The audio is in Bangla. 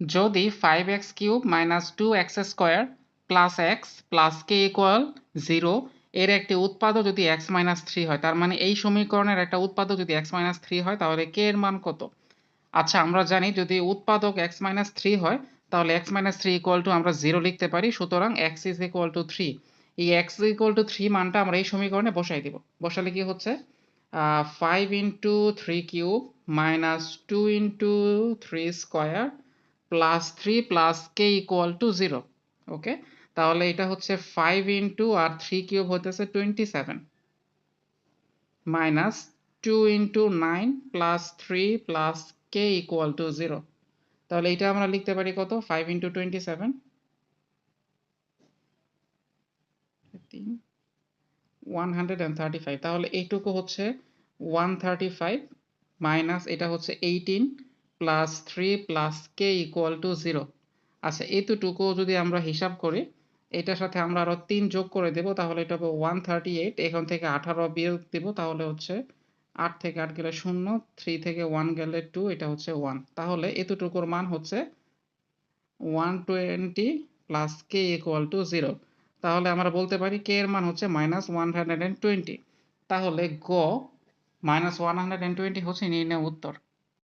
যদি five x cube minus two x square plus x plus k equal zero এর একটি উৎপাদক যদি এক্স মাইনাস থ্রি হয়, তার মানে এই সমীকরণের একটা উৎপাদক যদি এক্স মাইনাস থ্রি হয়, তাহলে কে এর মান কত? আচ্ছা আমরা জানি যদি উৎপাদক এক্স মাইনাস থ্রি হয়, তাহলে x minus three equal to আমরা জিরো লিখতে পারি, সুতরাং x is equal to three এই এক্স ইকুয়াল টু থ্রি মানটা আমরা এই সমীকরণে বসাই দিব। বসালে কি হচ্ছে? Five into three cube minus two into three square plus three plus k equal to zero okay তাহলে এটা হচ্ছে ফাইভ ইন্টু আর থ্রি কিউব হতেছে twenty seven minus two into nine plus three plus k equal to zero তাহলে এটা আমরা লিখতে পারি কত? Five into twenty seven one hundred and thirty five তাহলে এইটুকু হচ্ছে ওয়ান থার্টি ফাইভ মাইনাস এটা হচ্ছে eighteen plus three plus k equal to zero আচ্ছা এতটুকু যদি আমরা হিসাব করি, এটার সাথে আমরা আরও তিন যোগ করে দেব, তাহলে এটা হবে ওয়ান থার্টি এইট এখান থেকে আঠারো বিয়োগ দেব, তাহলে হচ্ছে আট থেকে আট গেলে শূন্য থ্রি থেকে ওয়ান গেলে টু এটা হচ্ছে ওয়ান তাহলে এতটুকুর মান হচ্ছে one twenty plus k equal to zero তাহলে আমরা বলতে পারি কে এর মান হচ্ছে minus one hundred and twenty তাহলে গ minus one hundred and twenty হচ্ছে নির্ণয় উত্তর।